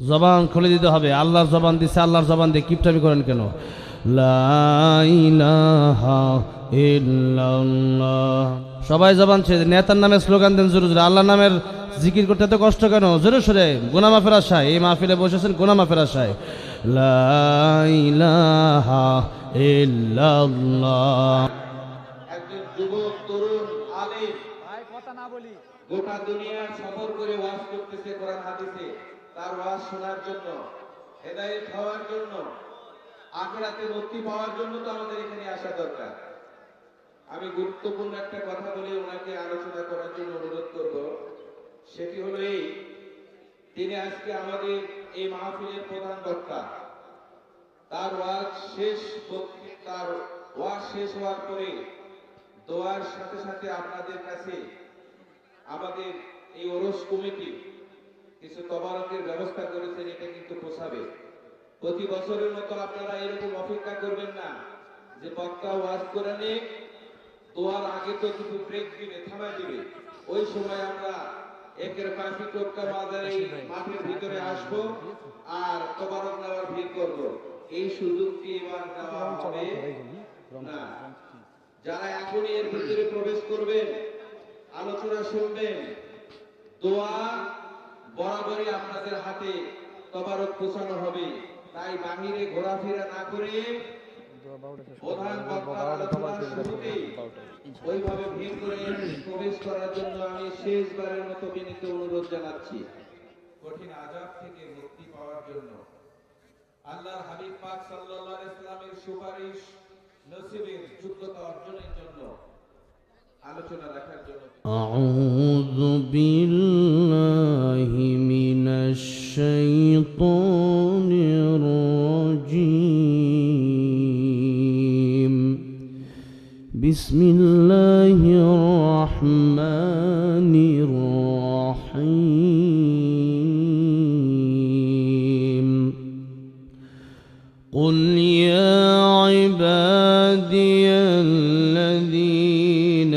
জবান খুলে দিতে হবে। আল্লাহর জবান দিছে আল্লাহর জবান দিয়ে কিপটামি করেন কেন? লা ইলাহা ইল্লাল্লাহ। সবাই জবান ছেড়ে নেতার নামে স্লোগান দেন জোরে জোরে। আল্লাহর নামের জিকির করতে এত কষ্ট কেন? জোরে সরে গোনা মাফের আশায়। এই মাহফিলে বসেছেন গোনা মাফের আশায়। লা ইলাহা ইল্লাল্লাহ। একজন যুবক তরুণ আলিম। গোটা দুনিয়া সফর করে ওয়াজ করতেছে কোরআন হাদিসে। তার ওয়াজ শোনার জন্য, হেদায়েত হওয়ার জন্য, আখেরাতে মুক্তি পাওয়ার জন্য তো আমাদের এখানে আসা দরকার। আমি গুরুত্বপূর্ণ একটা কথা বলে ওনাকে আলোচনা করার জন্য অনুরোধ করব। সেটি হলো এই, তিনি আজকে আমাদের এই মাহফিলের প্রধান বক্তা। তার ওয়াজ শেষ তার ওয়াজ শেষ হওয়ার পরে দোয়ার সাথে সাথে আপনাদের কাছে আমাদের এই ওরস কমিটি কিছু তবারকের ব্যবস্থা করেছেন এটা কিন্তু পোষাবে। প্রতি বছরের মতো আপনারা এরকম অপেক্ষা করবেন না যে বক্তা ওয়াজ করে নে দোয়ার আগে তো কিছু ব্রেক দিবে থামাই দিবে। ওই সময় আমরা একের কাফি টোটকা বাজারে মাঠের ভিতরে আসব আর তবারক নেওয়ার ভিড় করব। এই সুযোগটি এবার দেওয়া হবে। না। যারা এখনই এর ভিতরে প্রবেশ করবেন আলোচনা শুনবেন দোয়া বরাবরই আপনাদের হাতে তবারক পৌঁছানো হবে। তাই বাহিরে ঘোরাফেরা না করে সুপারিশ যোগ্যতা অর্জনের জন্য আলোচনা রাখার জন্য بسم الله الرحمن الرحيم. قل يا عبادي الذين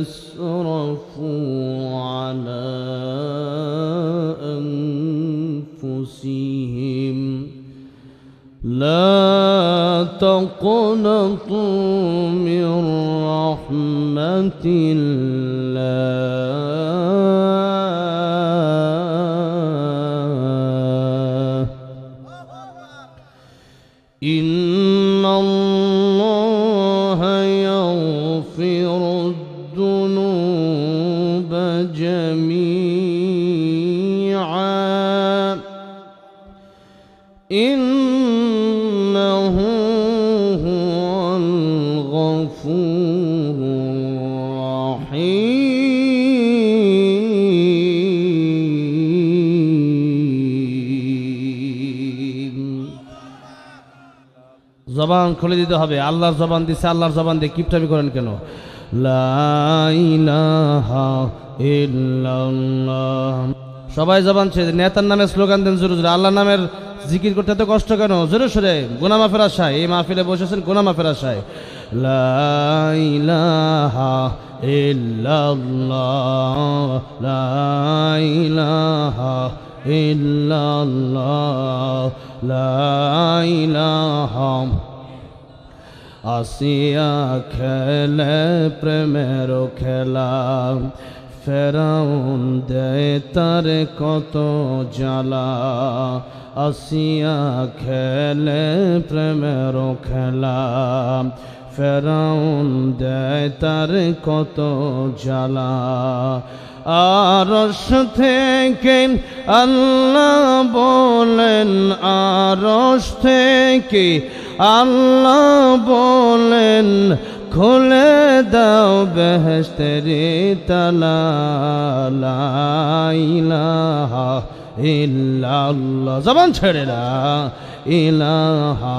أسرفوا على أنفسهم لا تقنطوا من رحمة الله. إن الله يغفر الذنوب جميعا. إنه الغفور الرحيم জবান খুলে দিতে হবে আল্লাহর জবান দিছে আল্লাহর জবান দিয়ে কিপটামি করেন কেন লা ইলাহা ইল্লাল্লাহ সবাই জবান ছেড়ে দিন। নেতার নামে স্লোগান দেন জোরে জোরে আল্লাহর নামের জিকির করতে এত কষ্ট কেন জোরে সরে গোনা মাফের আশায় এই মাহফিলে বসেছেন গোনা মাফের আশায় লা ইলাহা ইল্লাল্লাহ, লা ইলাহা ইল্লাল্লাহ লাইলাহা আসিয়া খেলে প্রেমের খেলা, ফেরাউন দেয় তার কত জ্বালা, আসিয়া খেলে প্রেমের খেলা ফেরাউন দেয় তার কত জ্বালা। আরস থেকে আল্লাহ বলেন আরস থেকে আল্লাহ বলেন, খুলে দাও বেহেস্তেরি তালা ইলাহা ইল্লাল্লাহ। জবান ছেড়ে না ইলাহা